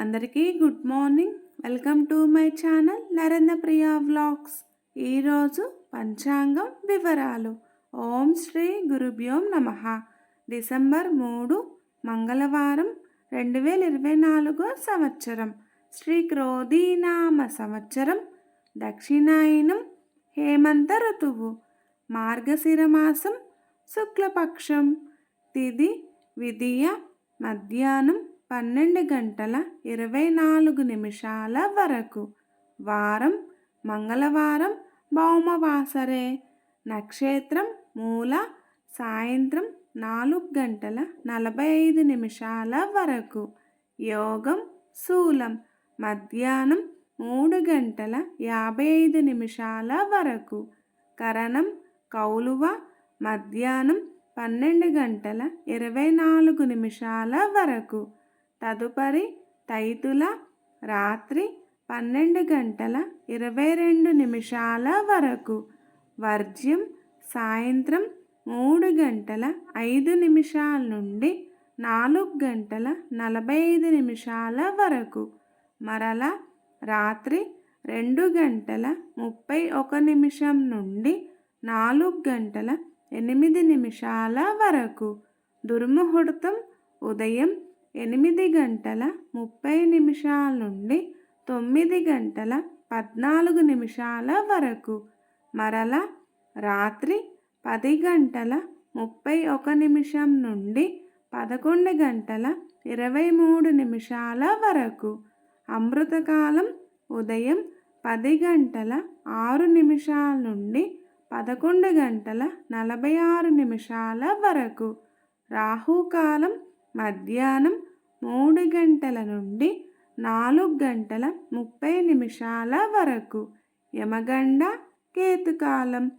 అందరికీ good morning. Welcome to my channel Narendra Priya vlogs. ఈరోజు పంచాంగం వివరాలు. ఓం శ్రీ గురుభ్యోం నమ. డిసెంబర్ మూడు మంగళవారం రెండు వేల ఇరవై నాలుగో సంవత్సరం. శ్రీ క్రోధీనామ సంవత్సరం. దక్షిణాయనం హేమంత ఋతువు. మార్గశిర మాసం శుక్లపక్షం. తిది విధియ మధ్యాహ్నం పన్నెండు గంటల ఇరవై నాలుగు నిమిషాల వరకు. వారం మంగళవారం భౌమవాసరే. నక్షత్రం మూల సాయంత్రం నాలుగు గంటల నలభై ఐదు నిమిషాల వరకు. యోగం శూలం మధ్యాహ్నం మూడు గంటల యాభై ఐదు నిమిషాల వరకు. కరణం కౌలువ మధ్యాహ్నం పన్నెండు గంటల ఇరవై నాలుగు నిమిషాల వరకు. తదుపరి తైతుల రాత్రి పన్నెండు గంటల ఇరవై రెండు నిమిషాల వరకు. వర్జ్యం సాయంత్రం మూడు గంటల ఐదు నిమిషాల నుండి నాలుగు గంటల నలభై ఐదు నిమిషాల వరకు. మరల రాత్రి రెండు గంటల ముప్పై ఒక నిమిషం నుండి నాలుగు గంటల ఎనిమిది నిమిషాల వరకు. దుర్ముహూర్తం ఉదయం ఎనిమిది గంటల ముప్పై నిమిషాల నుండి తొమ్మిది గంటల పద్నాలుగు నిమిషాల వరకు. మరల రాత్రి పది గంటల ముప్పై ఒక నిమిషం నుండి పదకొండు గంటల ఇరవై మూడు నిమిషాల వరకు. అమృతకాలం ఉదయం పది గంటల ఆరు నిమిషాల నుండి పదకొండు గంటల నలభై ఆరు నిమిషాల వరకు. రాహుకాలం మధ్యాహ్నం మూడు గంటల నుండి నాలుగు గంటల ముప్పై నిమిషాల వరకు. యమగండ కేతుకాలం.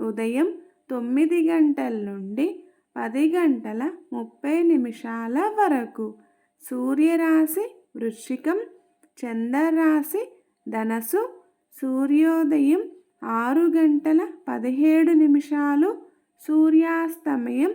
ఉదయం తొమ్మిది గంటల నుండి పది గంటల ముప్పై నిమిషాల వరకు. సూర్యరాశి వృశ్చికం. చంద్రరాశి ధనసు సూర్యోదయం ఆరు గంటల పదిహేడు నిమిషాలు. సూర్యాస్తమయం